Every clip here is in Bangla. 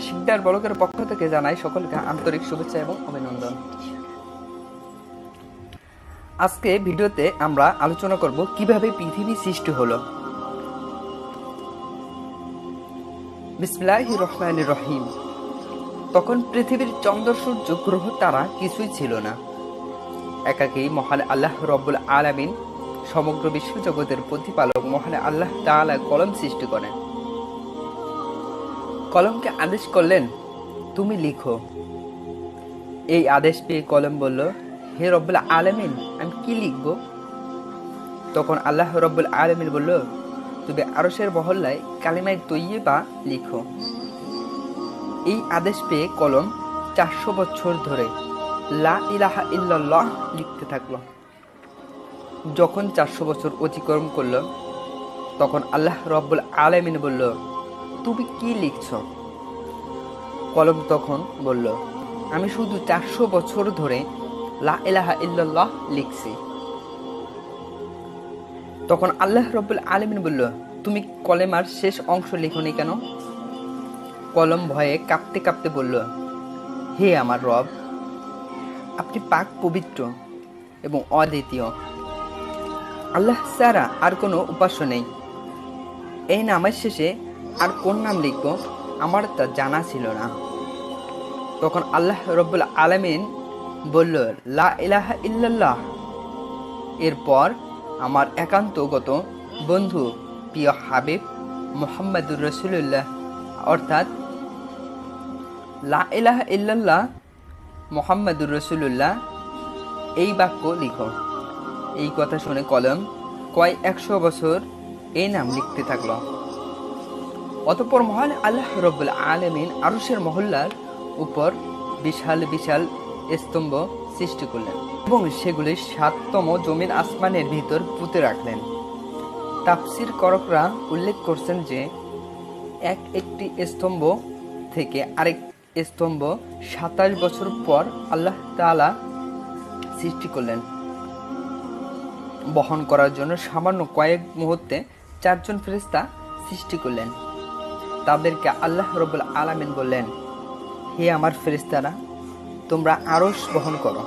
শিকদার বলকের পক্ষ থেকে জানাই সকলকে আন্তরিক শুভেচ্ছা এবং অভিনন্দন। আজকে ভিডিওতে আমরা আলোচনা করব কীভাবে পৃথিবী সৃষ্টি হলো। বিসমিল্লাহির রহমানির রহিম। তখন পৃথিবীর চন্দ্র, সূর্য, গ্রহ তারা কিছুই ছিল না। একাকেই মহান আল্লাহ রব্বুল আলামিন সমগ্র বিশ্বজগতের প্রতিপালক মহান আল্লাহ তাআলা কলম সৃষ্টি করেন। কলমকে আদেশ করলেন, তুমি লিখো। এই আদেশ পেয়ে কলম বলল, হে রব্বুল আলমিন, আমি কি লিখব? তখন আল্লাহ রব্বুল আলমিন বলল, তুমি আরসের মহল্লায় কালিমায় তৈয়ে বা লিখো। এই আদেশ পেয়ে কলম চারশো বছর ধরে লা ইলাহা ইল্লাল্লাহ লিখতে থাকল। যখন চারশো বছর অতিক্রম করল, তখন আল্লাহ রব্বুল আলমিন বলল তুমি কি লিখছ? কলম তখন বলল, আমি শুধু চারশো বছর ধরে লা ইলাহা ইল্লাল্লাহ লিখছি। তখন আল্লাহ রব্বুল আলমিন বলল, তুমি কলেমার শেষ অংশ লিখনি কেন? কলম ভয়ে কাঁপতে কাঁপতে বলল, হে আমার রব, আপনি পাক পবিত্র এবং অদ্বিতীয়। আল্লাহ ছাড়া আর কোনো উপাস্য নেই। এই নামের শেষে আর কোন নাম লিখব? আমার তা জানা ছিল না। তখন আল্লাহ রব্বুল আলমিন বলল, লা ইলাহা ইল্লাল্লাহ। এরপর আমার একান্তগত বন্ধু, প্রিয় হাবিব মোহাম্মদুর রসুল্লাহ অর্থাৎ লা ইলাহা ইল্লাল্লাহ মোহাম্মদুর রসুল্লাহ এই বাক্য লিখো। এই কথা শুনে কলম কয় একশো বছর এই নাম লিখতে থাকল। অতপর মহান আল্লাহ রব্বুল আলমিন আরুষের মহল্লার উপর বিশাল বিশাল স্তম্ভ সৃষ্টি করলেন এবং সেগুলি সাততম জমির আসমানের ভিতর পুঁতে রাখলেন। তাফসির করকরা উল্লেখ করছেন যে, এক একটি স্তম্ভ থেকে আরেক স্তম্ভ সাতাশ বছর পর আল্লাহ তালা সৃষ্টি করলেন। বহন করার জন্য সামান্য কয়েক মুহূর্তে চারজন ফেরিস্তা সৃষ্টি করলেন। তাদেরকে আল্লাহ রবুল আলামিন বললেন, হে আমার ফেরেস্তারা তোমরা আরস বহন করো।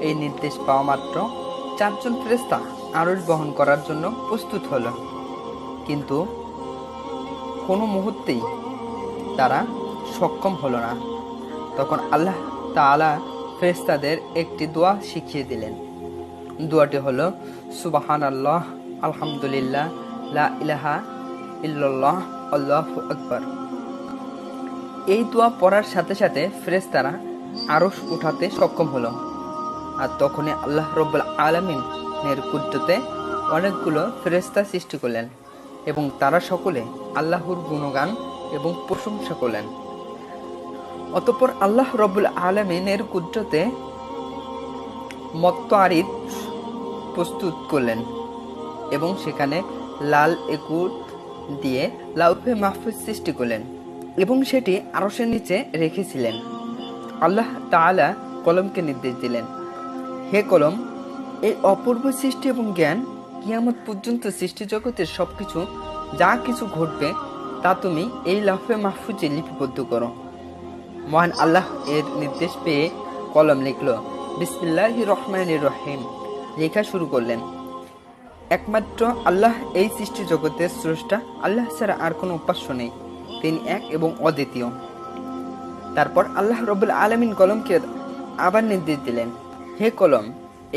এই নির্দেশ পাওয়া মাত্র চারজন ফেরেস্তা আরস বহন করার জন্য প্রস্তুত হলো। কিন্তু কোনো মুহূর্তেই তারা সক্ষম হলো না। তখন আল্লাহ তাআলা ফেরেস্তাদের একটি দোয়া শিখিয়ে দিলেন। দোয়াটি হলো সুবাহান আল্লাহ আলহামদুলিল্লাহ, লা ইলাহা ইল্লাল্লাহ। আল্লাহু আকবার। এই দোয়া পড়ার সাথে সাথে ফেরেশতারা আরশ উঠাতে সক্ষম হলো। আর তখনই আল্লাহ রব্বুল আলমিনের কুদ্রতে অনেকগুলো ফেরেশতা সৃষ্টি করলেন এবং তারা সকলে আল্লাহর গুণগান এবং প্রশংসা করলেন। অতঃপর আল্লাহ রব্বুল আলমিনের কুদ্রতে মত্ত প্রস্তুত করলেন এবং সেখানে লাল একুট দিয়ে লাউফে মাহফুজ সৃষ্টি করলেন এবং সেটি আরসের নিচে রেখেছিলেন। আল্লাহ তাআলা কলমকে নির্দেশ দিলেন, হে কলম, এই অপূর্ব সৃষ্টি এবং জ্ঞান কিয়ামত পর্যন্ত সৃষ্টি জগতের সবকিছু যা কিছু ঘটবে তা তুমি এই লাফে মাহফুজে লিপিবদ্ধ করো। মহান আল্লাহ এর নির্দেশ পেয়ে কলম লিখল বিসমিল্লাহ রহমানির রহিম। লেখা শুরু করলেন একমাত্র আল্লাহ এই সৃষ্টি জগতের স্রষ্টা, আল্লাহ ছাড়া আর কোনো উপাস্য নেই। তিনি এক এবং অদ্বিতীয়। তারপর আল্লাহ রবুল আলমিন কলমকে আবার নির্দেশ দিলেন, হে কলম,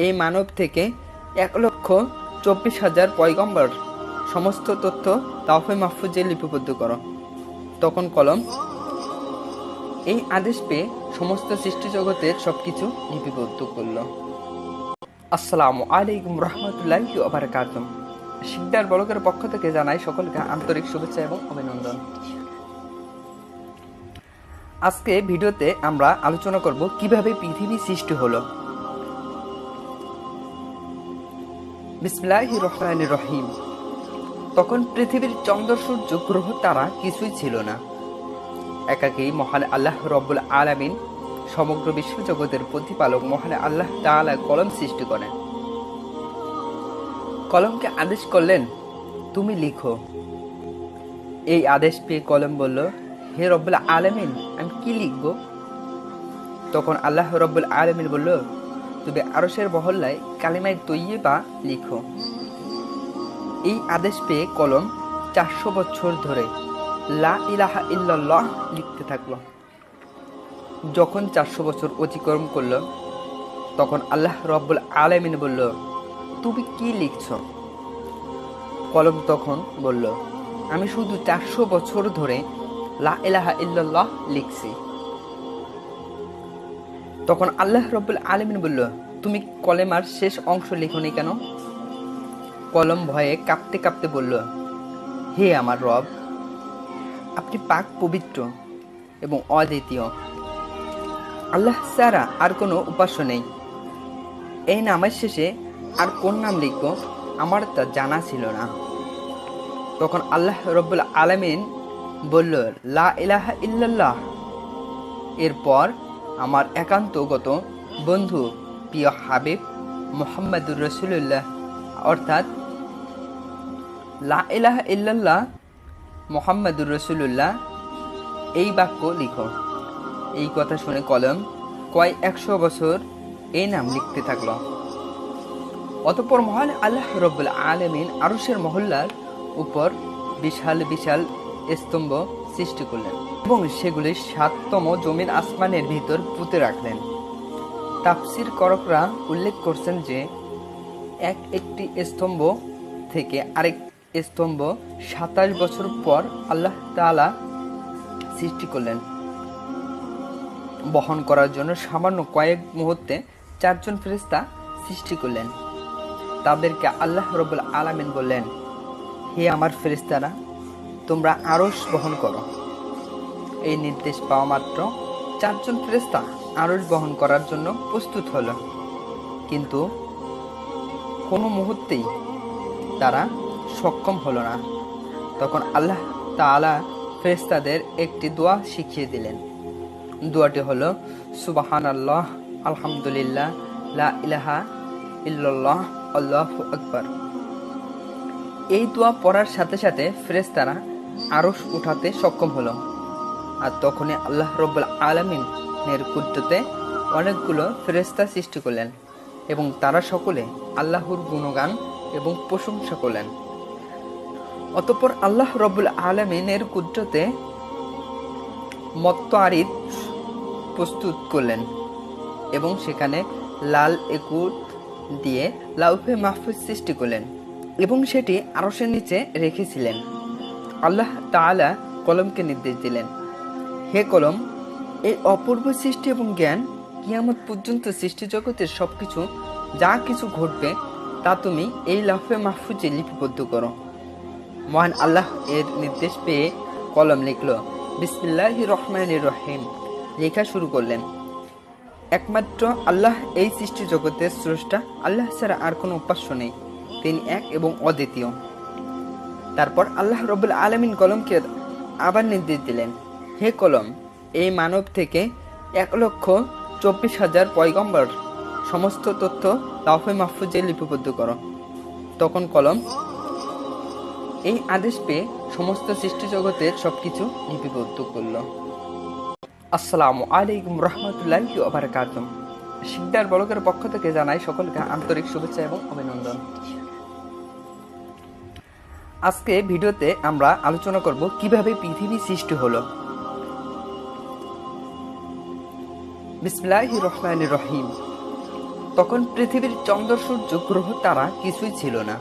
এই মানব থেকে এক লক্ষ চব্বিশ হাজার পয়গম্বর সমস্ত তথ্য তাওফে মাহফুজে লিপিবদ্ধ করো। তখন কলম এই আদেশ পেয়ে সমস্ত সৃষ্টি জগতের সবকিছু লিপিবদ্ধ করল। আসসালামু আলাইকুম রহমতুল্লাহ আবরকাতুম শিকদার বলকের পক্ষ থেকে জানাই সকলকে আন্তরিক শুভেচ্ছা এবং অভিনন্দন। আজকে ভিডিওতে আমরা আলোচনা করব কীভাবে পৃথিবী সৃষ্টি হলো। বিসমিল্লাহ রহমান রহিম। তখন পৃথিবীর চন্দ্র, সূর্য, গ্রহ তারা কিছুই ছিল না। একাকেই মহান আল্লাহ রব্বুল আলামিন সমগ্র বিশ্বজগতের প্রতিপালক মহান আল্লাহ তাআলা কলম সৃষ্টি করেন। কলমকে আদেশ করলেন, তুমি লিখো। এই আদেশ পেয়ে কলম বলল, হে রব্বুল আলমিন, আমি কি লিখব? তখন আল্লাহ রব্বুল আলমিন বলল, তুমি আরসের মহল্লায় কালিমায় তৈয়ে বা লিখো। এই আদেশ পেয়ে কলম চারশো বছর ধরে লা ইলাহা ইল্লাল্লাহ লিখতে থাকল। যখন চারশো বছর অতিক্রম করল, তখন আল্লাহ রব্বুল আলমিন বলল, তুমি কি লিখছ? কলম তখন বলল, আমি শুধু চারশো বছর ধরে লা ইলাহা ইল্লাল্লাহ লিখছি। তখন আল্লাহ রব্বুল আলমিন বলল, তুমি কলেমার শেষ অংশ লিখনি কেন? কলম ভয়ে কাঁপতে কাঁপতে বলল, হে আমার রব, আপনি পাক পবিত্র এবং অদ্বিতীয় আল্লাহ ছাড়া আর কোনো উপাস্য নেই। এই নামের শেষে আর কোন নাম লিখব, আমার তা জানা ছিল না। তখন আল্লাহ রব্বুল আলমিন বলল, লা ইলাহা ইল্লাল্লাহ। এরপর আমার একান্তগত বন্ধু, প্রিয় হাবিব মোহাম্মদুর রসুল্লাহ অর্থাৎ লা ইলাহা ইল্লাল্লাহ মোহাম্মদুর রসুল্লাহ এই বাক্য লিখো। এই কথা শুনে কলম কয় একশো বছর এই নাম লিখতে থাকল। অতপর মহান আল্লাহ রব্বুল আলমিন আরসের মহল্লার উপর বিশাল বিশাল স্তম্ভ সৃষ্টি করলেন এবং সেগুলি সাততম জমির আসমানের ভিতর পুঁতে রাখলেন। তাফসির করকরা উল্লেখ করছেন যে, এক একটি স্তম্ভ থেকে আরেক স্তম্ভ সাতাশ বছর পর আল্লাহ তাআলা সৃষ্টি করলেন। বহন করার জন্য সামান্য কয়েক মুহূর্তে চারজন ফেরিস্তা সৃষ্টি করলেন। তাদেরকে আল্লাহ রবুল আলামিন বললেন, হে আমার ফেরিস্তারা তোমরা আরস বহন করো। এই নির্দেশ পাওয়া মাত্র চারজন ফেরিস্তা আরস বহন করার জন্য প্রস্তুত হলো। কিন্তু কোনো মুহূর্তেই তারা সক্ষম হলো না। তখন আল্লাহ তাআলা ফেরেস্তাদের একটি দোয়া শিখিয়ে দিলেন। দোয়াটি হলো সুবাহান আল্লাহ আলহামদুলিল্লাহ, লা ইলাহা ইল্লাল্লাহ, আল্লাহু আকবার। এই দোয়া পড়ার সাথে সাথে ফেরেশতারা আরশ উঠাতে সক্ষম হলো। আর তখনই আল্লাহ রব্বুল আলমিনের কুদ্রতে অনেকগুলো ফেরেশতা সৃষ্টি করলেন এবং তারা সকলে আল্লাহর গুণগান এবং প্রশংসা করলেন। অতঃপর আল্লাহ রব্বুল আলমিনের কুদ্রতে মত্ত আরিদ প্রস্তুত করলেন এবং সেখানে লাল একুট দিয়ে লাউফে মাহফুজ সৃষ্টি করলেন এবং সেটি আরসের নিচে রেখেছিলেন। আল্লাহ তাআলা কলমকে নির্দেশ দিলেন, হে কলম, এই অপূর্ব সৃষ্টি এবং জ্ঞান কিয়ামত পর্যন্ত সৃষ্টি জগতের সবকিছু যা কিছু ঘটবে তা তুমি এই লাফে মাহফুজে লিপিবদ্ধ করো। মহান আল্লাহ এর নির্দেশ পেয়ে কলম লিখল বিসমিল্লাহ রহমান রহিম। লেখা শুরু করলেন। একমাত্র আল্লাহ এই সৃষ্টি জগতের স্রষ্টা, আল্লাহ ছাড়া আর কোনো উপাস্য নেই। তিনি এক এবং অদ্বিতীয়। তারপর আল্লাহ রবুল আলমিন কলমকে আবার নির্দেশ দিলেন, হে কলম, এই মানব থেকে এক লক্ষ চব্বিশ হাজার পয়গম্বর সমস্ত তথ্য লাফে মাহফুজে লিপিবদ্ধ করো। তখন কলম এই আদেশ পেয়ে সমস্ত সৃষ্টি জগতের সবকিছু লিপিবদ্ধ করল। আসসালামু আলাইকুম রহমতুল্লাহ আবরকাতুম শিকদার বলকের পক্ষ থেকে জানাই সকলকে আন্তরিক শুভেচ্ছা এবং অভিনন্দন। আজকে ভিডিওতে আমরা আলোচনা করব কীভাবে পৃথিবী সৃষ্টি হলো। বিসমিল্লাহ রহমান রহিম। তখন পৃথিবীর চন্দ্র, সূর্য, গ্রহ তারা কিছুই ছিল না।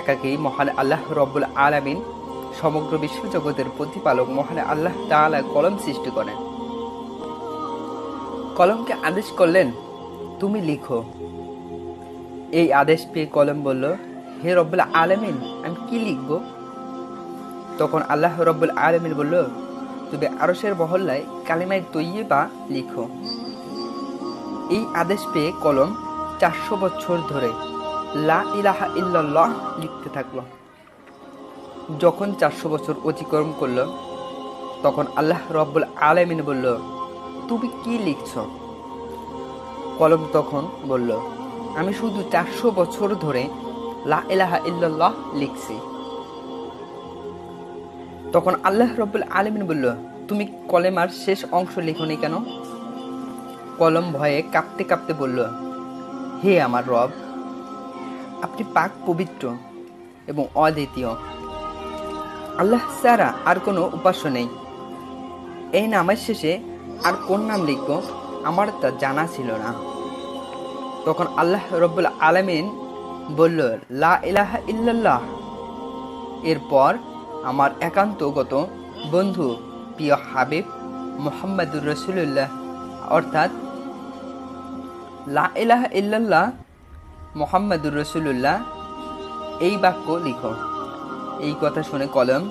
একাকেই মহান আল্লাহ রব্বুল আলামিন সমগ্র বিশ্বজগতের প্রতিপালক মহান আল্লাহ তাআলা কলম সৃষ্টি করেন। কলমকে আদেশ করলেন, তুমি লিখো। এই আদেশ পেয়ে কলম বলল, হে রব্বুল আলমিন, আমি কি লিখব? তখন আল্লাহ রব্বুল আলমিন বলল, তুমি আরসের মহল্লায় কালিমায় তৈয়ে বা লিখো। এই আদেশ পেয়ে কলম চারশো বছর ধরে লা ইলাহা ইল্লাল্লাহ লিখতে থাকল। যখন চারশো বছর অতিক্রম করল, তখন আল্লাহ রব্বুল আলমিন বলল, তুমি কি লিখছ? কলম তখন বলল, আমি শুধু চারশো বছর ধরে লা ইলাহা ইল্লাল্লাহ লিখছি। তখন আল্লাহ রব্বুল আলমিন বলল, তুমি কলেমার শেষ অংশ লেখনি কেন? কলম ভয়ে কাঁপতে কাঁপতে বলল, হে আমার রব, আপনি পাক পবিত্র এবং অদ্বিতীয়। আল্লাহ ছাড়া আর কোনো উপাস্য নেই। এই নামের শেষে আর কোন নাম লিখব, আমার তা জানা ছিল না। তখন আল্লাহ রব্বুল আলমিন বলল, লা ইলাহা ইল্লাল্লাহ। এরপর আমার একান্তগত বন্ধু, প্রিয় হাবিব মোহাম্মদুর রসুল্লাহ অর্থাৎ লা ইলাহা ইল্লাল্লাহ মোহাম্মদুর রসুল্লাহ এই বাক্য লিখো। এই কথা শুনে কলম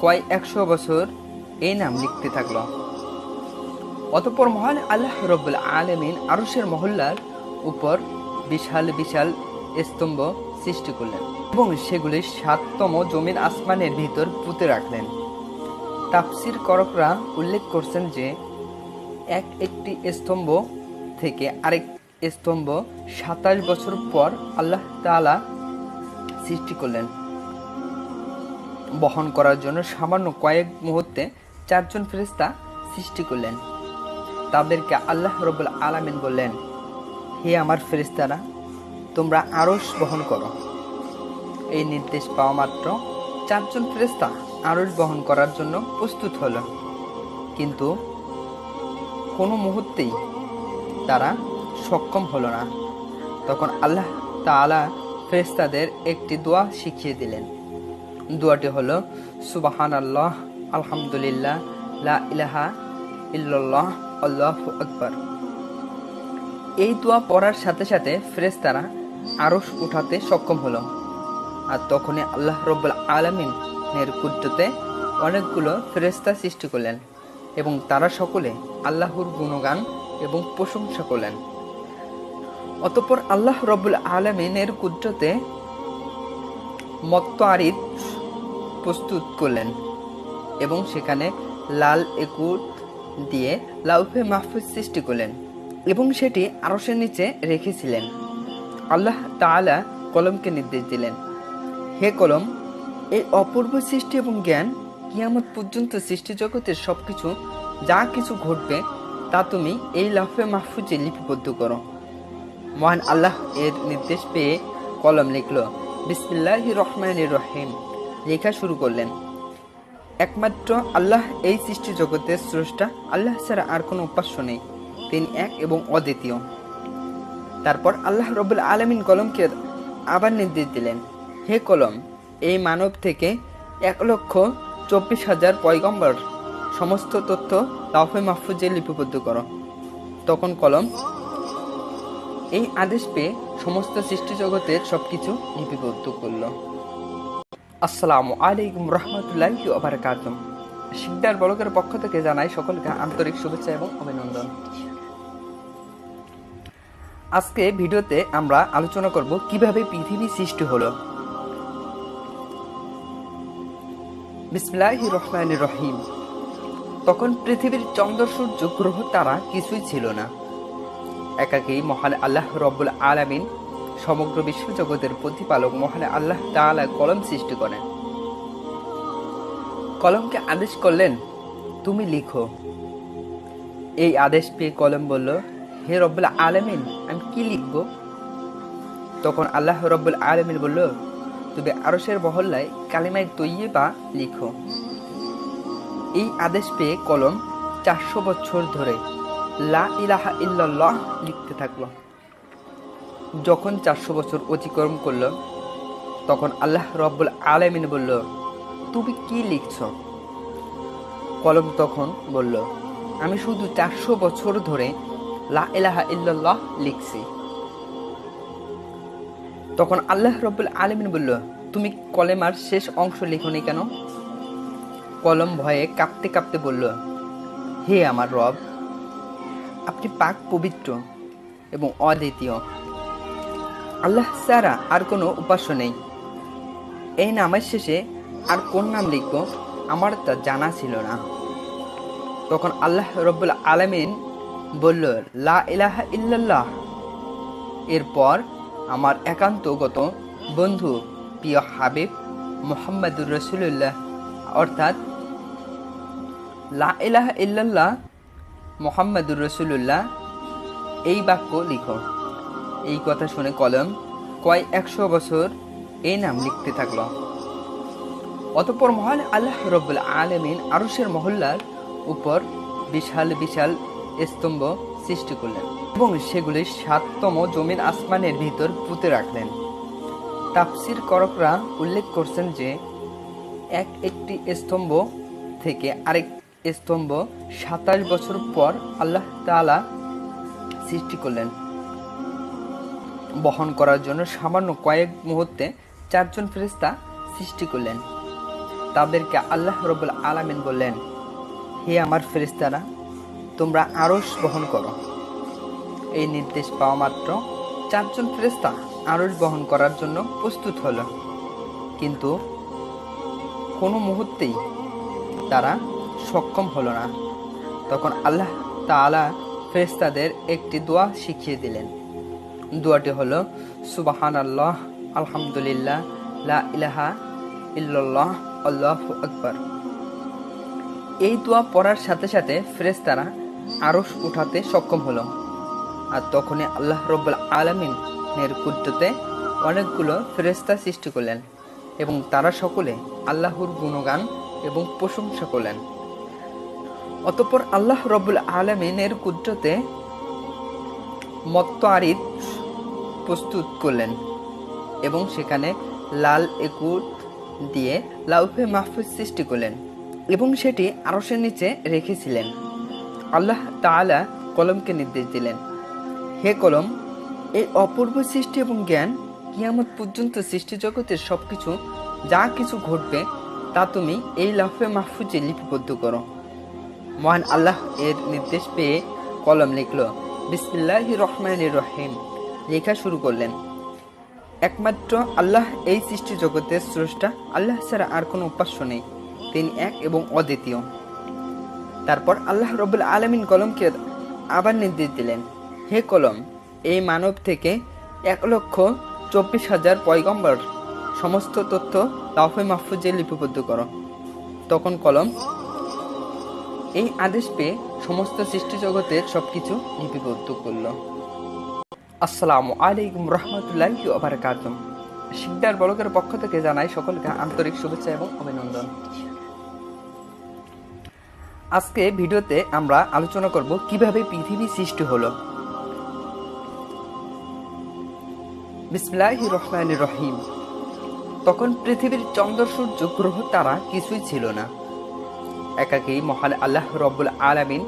কয় একশো বছর এই নাম লিখতে থাকল। অতপর মহান আল্লাহ রব্বুল আলমিন আরসের মহল্লার উপর বিশাল বিশাল স্তম্ভ সৃষ্টি করলেন এবং সেগুলি সাততম জমির আসমানের ভিতর পুঁতে রাখলেন। তাফসির করকরা উল্লেখ করছেন যে, এক একটি স্তম্ভ থেকে আরেক স্তম্ভ সাতাশ বছর পর আল্লাহ তাআলা সৃষ্টি করলেন। বহন করার জন্য সামান্য কয়েক মুহূর্তে চারজন ফেরিস্তা সৃষ্টি করলেন। তাদেরকে আল্লাহ রবুল আলামিন বললেন, হে আমার ফেরিস্তারা তোমরা আরস বহন করো। এই নির্দেশ পাওয়া মাত্র চারজন ফেরিস্তা আরস বহন করার জন্য প্রস্তুত হলো। কিন্তু কোনো মুহূর্তেই তারা সক্ষম হলো না। তখন আল্লাহ তাআলা ফেরিস্তাদের একটি দোয়া শিখিয়ে দিলেন। দোয়াটি হলো সুবাহান আল্লাহ আলহামদুলিল্লাহ, লা ইলাহা ইল্লাল্লাহ, আল্লাহু আকবার। এই দোয়া পড়ার সাথে সাথে ফেরেশতারা আরশ উঠাতে সক্ষম হলো। আর তখনই আল্লাহ রব্বুল আলমিনের কুদ্রতে অনেকগুলো ফেরেশতা সৃষ্টি করলেন এবং তারা সকলে আল্লাহর গুণগান এবং প্রশংসা করলেন। অতঃপর আল্লাহ রব্বুল আলমিনের কুদ্রতে মত্ত আরিদ প্রস্তুত করলেন এবং সেখানে লাল একুট দিয়ে লাউফে মাহফুজ সৃষ্টি করলেন এবং সেটি আরসের নিচে রেখেছিলেন। আল্লাহ তাআলা কলমকে নির্দেশ দিলেন, হে কলম, এই অপূর্ব সৃষ্টি এবং জ্ঞান কিয়ামত পর্যন্ত সৃষ্টি জগতের সবকিছু যা কিছু ঘটবে তা তুমি এই লাফে মাহফুজে লিপিবদ্ধ করো। মহান আল্লাহ এর নির্দেশ পেয়ে কলম লিখল বিসমিল্লাহ রহমান রহিম। লেখা শুরু করলেন। একমাত্র আল্লাহ এই সৃষ্টি জগতের স্রষ্টা, আল্লাহ ছাড়া আর কোনো উপাস্য নেই। তিনি এক এবং অদ্বিতীয়। তারপর আল্লাহ রবুল আলমিন কলমকে আবার নির্দেশ দিলেন, হে কলম, এই মানব থেকে এক লক্ষ চব্বিশ হাজার পয়গম্বর সমস্ত তথ্য লাফে মাহফুজে লিপিবদ্ধ করো। তখন কলম এই আদেশ পেয়ে সমস্ত সৃষ্টি জগতের সবকিছু লিপিবদ্ধ করল। আসসালামু আলাইকুম রহমতুল্লাহ আবরকাতুম শিকদার বলকের পক্ষ থেকে জানাই সকলকে আন্তরিক শুভেচ্ছা এবং অভিনন্দন। আজকে ভিডিওতে আমরা আলোচনা করব কীভাবে পৃথিবী সৃষ্টি হলো। বিসমিল্লাহ রহমান রহিম। তখন পৃথিবীর চন্দ্র, সূর্য, গ্রহ, তারা কিছুই ছিল না। একাকি মহান আল্লাহ রব্বুল আলামিন সমগ্র বিশ্বজগতের প্রতিপালক মহান আল্লাহ তাআলা কলম সৃষ্টি করেন। কলমকে আদেশ করলেন, তুমি লিখো। এই আদেশ পেয়ে কলম বলল, হে রব্বুল আলামিন, আমি কি লিখব? তখন আল্লাহ রব্বুল আলামিন বলল, তুমি আরসের মহল্লায় কালিমায় তৈয়ে বা লিখো। এই আদেশ পেয়ে কলম চারশো বছর ধরে লা ইলাহা ইল্লাল্লাহ লিখতে থাকল। যখন চারশো বছর অতিক্রম করল, তখন আল্লাহ রব্বুল আলমিন বলল, তুমি কি লিখছ? কলম তখন বলল, আমি শুধু চারশো বছর ধরে লা ইলাহা ইল্লাল্লাহ লিখছি। তখন আল্লাহ রব্বুল আলমিন বলল, তুমি কলেমার শেষ অংশ লিখনি কেন? কলম ভয়ে কাঁপতে কাঁপতে বলল, হে আমার রব, আপনি পাক পবিত্র এবং অদ্বিতীয়। আল্লাহ ছাড়া আর কোনো উপাস্য নেই। এই নামের শেষে আর কোন নাম লিখব আমার তা জানা ছিল না। তখন আল্লাহ রব্বুল আলমিন বলল, লা ইলাহা ইল্লাল্লাহ। এরপর আমার একান্তগত বন্ধু, প্রিয় হাবিব মোহাম্মদুর রসুল্লাহ অর্থাৎ লা ইলাহা ইল্লাল্লাহ মোহাম্মদুর রসুল্লাহ এই বাক্য লিখো। এই কথা শুনে কলম কয় একশো বছর এই নাম লিখতে থাকল। অতপর মহান আল্লাহ রব্বুল আলমিন আরশের মহল্লার উপর বিশাল বিশাল স্তম্ভ সৃষ্টি করলেন এবং সেগুলি সাততম জমিন আসমানের ভিতর পুঁতে রাখলেন। তাফসির করকরা উল্লেখ করছেন যে, এক একটি স্তম্ভ থেকে আরেক স্তম্ভ সাতাশ বছর পর আল্লাহ তাআলা সৃষ্টি করলেন। বহন করার জন্য সামান্য কয়েক মুহূর্তে চারজন ফেরিস্তা সৃষ্টি করলেন। তাদেরকে আল্লাহ রবুল আলামিন বললেন, হে আমার ফেরেস্তারা তোমরা আরস বহন করো। এই নির্দেশ পাওয়া মাত্র চারজন ফেরিস্তা আরস বহন করার জন্য প্রস্তুত হলো। কিন্তু কোনো মুহূর্তেই তারা সক্ষম হলো না। তখন আল্লাহ তাআলা ফেরেস্তাদের একটি দোয়া শিখিয়ে দিলেন। দোয়াটি হলো সুবাহান আল্লাহ আলহামদুলিল্লাহ, লা ইলাহা ইল্লাল্লাহ, আল্লাহু আকবার। এই দোয়া পড়ার সাথে সাথে ফেরেস্তারা আরশ উঠাতে সক্ষম হলো। আর তখনই আল্লাহ রব্বুল আলমিনের কুদ্রতে অনেকগুলো ফেরেস্তা সৃষ্টি করলেন এবং তারা সকলে আল্লাহর গুণগান এবং প্রশংসা করলেন। অতঃপর আল্লাহ রব্বুল আলমিনের কুদ্রতে মত্ত আরিদ প্রস্তুত করলেন এবং সেখানে লাল একুট দিয়ে লাউফে মাহফুজ সৃষ্টি করলেন এবং সেটি আরশের নিচে রেখেছিলেন। আল্লাহ তাআলা কলমকে নির্দেশ দিলেন, হে কলম, এই অপূর্ব সৃষ্টি এবং জ্ঞান কিয়ামত পর্যন্ত সৃষ্টি জগতের সবকিছু, যা কিছু ঘটবে, তা তুমি এই লাফে মাহফুজে লিপিবদ্ধ করো। মহান আল্লাহ এর নির্দেশ পেয়ে কলম লিখল বিসমিল্লাহ রহমান রহিম। লেখা শুরু করলেন। একমাত্র আল্লাহ এই সৃষ্টি জগতের স্রষ্টা, আল্লাহ ছাড়া আর কোনো উপাস্য নেই। তিনি এক এবং অদ্বিতীয়। তারপর আল্লাহ রবুল আলমিন কলমকে আবার নির্দেশ দিলেন, হে কলম, এই মানব থেকে এক লক্ষ চব্বিশ হাজার পয়গম্বর সমস্ত তথ্য লাফে মাহফুজে লিপিবদ্ধ করো। তখন কলম এই আদেশ পেয়ে সমস্ত সৃষ্টি জগতের সবকিছু লিপিবদ্ধ করল। আসসালামু আলাইকুম রহমতুল্লাহ আবরকাতুম শিকদার বলকের পক্ষ থেকে জানাই সকলকে আন্তরিক শুভেচ্ছা এবং অভিনন্দন। আজকে ভিডিওতে আমরা আলোচনা করব কীভাবে পৃথিবী সৃষ্টি হলো। বিসমিল্লাহ রহমান রহিম। তখন পৃথিবীর চন্দ্র, সূর্য, গ্রহ, তারা কিছুই ছিল না। একাকি মহান আল্লাহ রব্বুল আলামিন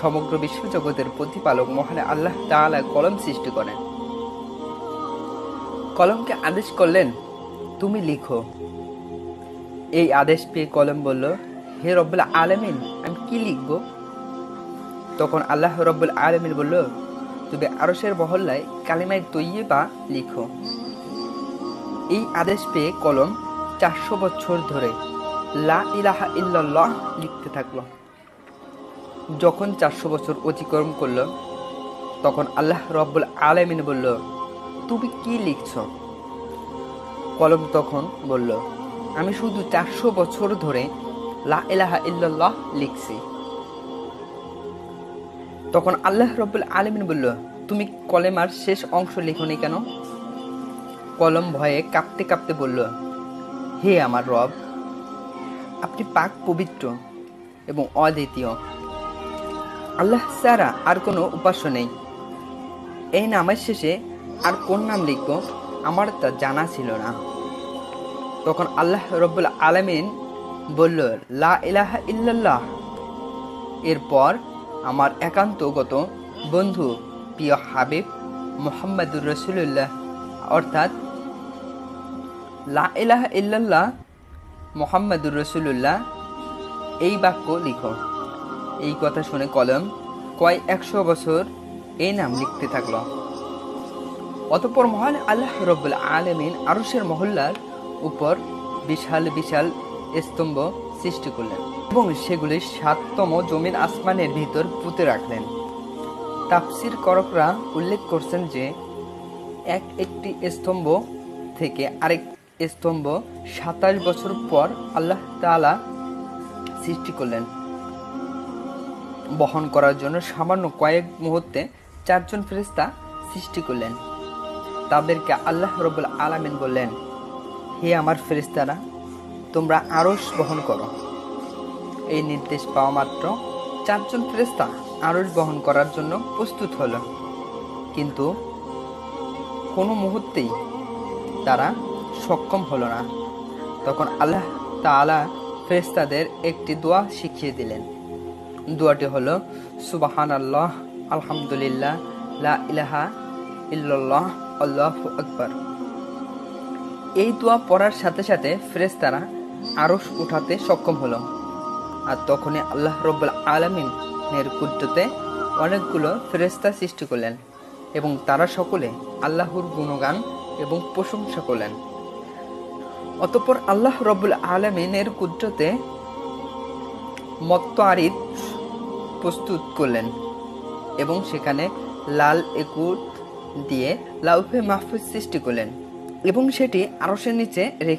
সমগ্র বিশ্বজগতের প্রতিপালক মহান আল্লাহ তাআলা কলম সৃষ্টি করেন। কলমকে আদেশ করলেন, তুমি লিখো। এই আদেশ পেয়ে কলম বলল, হে রব্বুল আলামিন, আমি কি লিখব? তখন আল্লাহ রব্বুল আলামিন বলল, তুমি আরসের মহল্লায় কালিমায় তৈয়ে বা লিখো। এই আদেশ পেয়ে কলম চারশো বছর ধরে লা ইলাহা ইল্লাল্লাহ লিখতে থাকল। যখন চারশো বছর অতিক্রম করল, তখন আল্লাহ রব্বুল আলমিন বলল, তুমি কি লিখছ? কলম তখন বলল, আমি শুধু চারশো বছর ধরে লা ইলাহা ইল্লাল্লাহ লিখছি। তখন আল্লাহ রব্বুল আলমিন বলল, তুমি কলেমার শেষ অংশ লিখনি কেন? কলম ভয়ে কাঁপতে কাঁপতে বলল, হে আমার রব, আপনি পাক পবিত্র এবং অদ্বিতীয়। আল্লাহ ছাড়া আর কোনো উপাস্য নেই। এই নামের শেষে আর কোন নাম লিখব, আমার তা জানা ছিল না। তখন আল্লাহ রব্বুল আলমিন বলল, লা ইলাহা ইল্লাল্লাহ। এরপর আমার একান্তগত বন্ধু, প্রিয় হাবিব মোহাম্মদুর রসুল্লাহ অর্থাৎ লা ইলাহা ইল্লাল্লাহ মোহাম্মদুর রসুল্লাহ এই বাক্য লিখো। এই কথা শুনে কলম কয় একশো বছর এই নাম লিখতে থাকল। অতপর মহান আল্লাহ রব্বুল আলমিন আরশের মহল্লার উপর বিশাল বিশাল স্তম্ভ সৃষ্টি করলেন এবং সেগুলি সাততম জমিন আসমানের ভিতর পুঁতে রাখলেন। তাফসির করকরা উল্লেখ করছেন যে, এক একটি স্তম্ভ থেকে আরেক স্তম্ভ সাতাশ বছর পর আল্লাহ তাআলা সৃষ্টি করলেন। বহন করার জন্য সামান্য কয়েক মুহূর্তে চারজন ফেরেস্তা সৃষ্টি করলেন। তাদেরকে আল্লাহ রবুল আলামিন বললেন, হে আমার ফেরিস্তারা তোমরা আরস বহন করো। এই নির্দেশ পাওয়া মাত্র চারজন ফেরেস্তা আরস বহন করার জন্য প্রস্তুত হলো। কিন্তু কোনো মুহূর্তেই তারা সক্ষম হলো না। তখন আল্লাহ তাআলা ফেরেস্তাদের একটি দোয়া শিখিয়ে দিলেন। দোয়াটি হলো সুবাহান আল্লাহ আলহামদুলিল্লাহ, লা ইলাহা ইল্লাল্লাহ, আল্লাহু আকবার। এই দোয়া পড়ার সাথে সাথে ফেরেস্তারা আরশ উঠাতে সক্ষম হলো। আর তখনই আল্লাহ রব্বুল আলমিনের কুদ্রতে অনেকগুলো ফেরেস্তা সৃষ্টি করলেন এবং তারা সকলে আল্লাহর গুণগান এবং প্রশংসা করলেন। অতঃপর আল্লাহ রব্বুল আলমিনের কুদ্রতে মত্ত আরিদ প্রস্তুত করলেন এবং সেখানে লাল একুট দিয়ে লাউফে মাহফুজ সৃষ্টি করলেন এবং সেটি আরশের নিচে রেখে